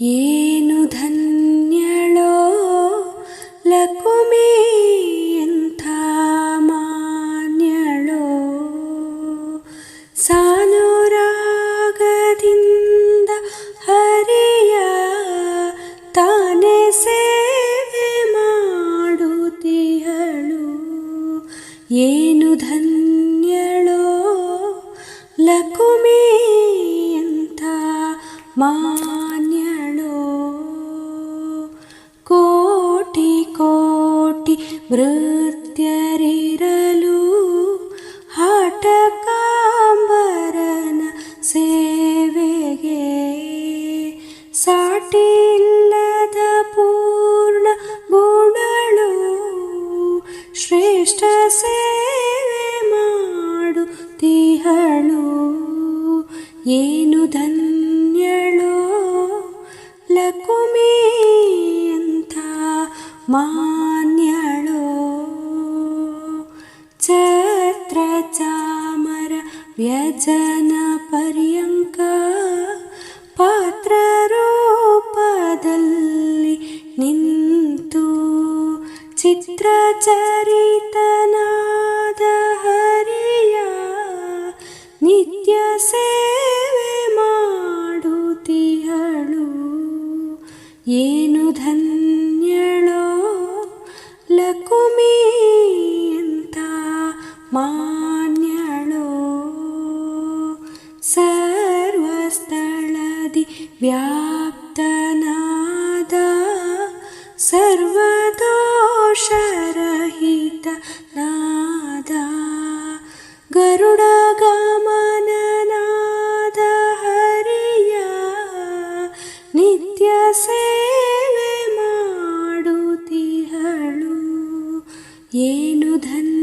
ಏನು ಧನ್ಯಳೋ ಲಕುಮಿ ಎಂಥ ಮಾನ್ಯಳೋ? ಸಾನುರಾಗದಿಂದ ಹರಿಯ ತಾನೇ ಸೇವೆ ಏನು ಧನ್ಯಳೋ ಲಕುಮಿ ಎಂಥ ಮಾನ್ಯಳೋ ಕೋಟಿ ಮೃತ್ಯರಿರಲು ಹಠಕಾಂಬರನ ಸೇವೆಗೆ ಸಾಟಿಲ್ಲದ ಪೂರ್ಣ ಗುಣಳು ಶ್ರೇಷ್ಠ ಸೇವೆ ಮಾಡುತ್ತಿಹಳು ಏನು ಧನ್ಯಳೋ ಲಕುಮಿ ಅಂತ ಮಾನ್ಯಳೋ ಚಾಮರ ಪಾತ್ರರೂಪದಲ್ಲಿ ನಿಂತು ಚಿತ್ರಚರಿತನಾದ ಹರಿಯ ನಿತ್ಯ ಸೇವೆ ಮಾಡುತ್ತಿಹಳು. ಏನು ಧನ್ಯಳೋ ಲಕುಮಿ ಸರ್ವಸ್ಥಳದಿ ವ್ಯಾಪ್ತನಾದ ಸರ್ವದೋಷರಹಿತ ನಾದ ಗರುಡ ಗಮನನಾದ ಹರಿಯ ನಿತ್ಯ ಸೇವೆ ಮಾಡುತ್ತಿಹಳು ಏನು ಧನ್ಯ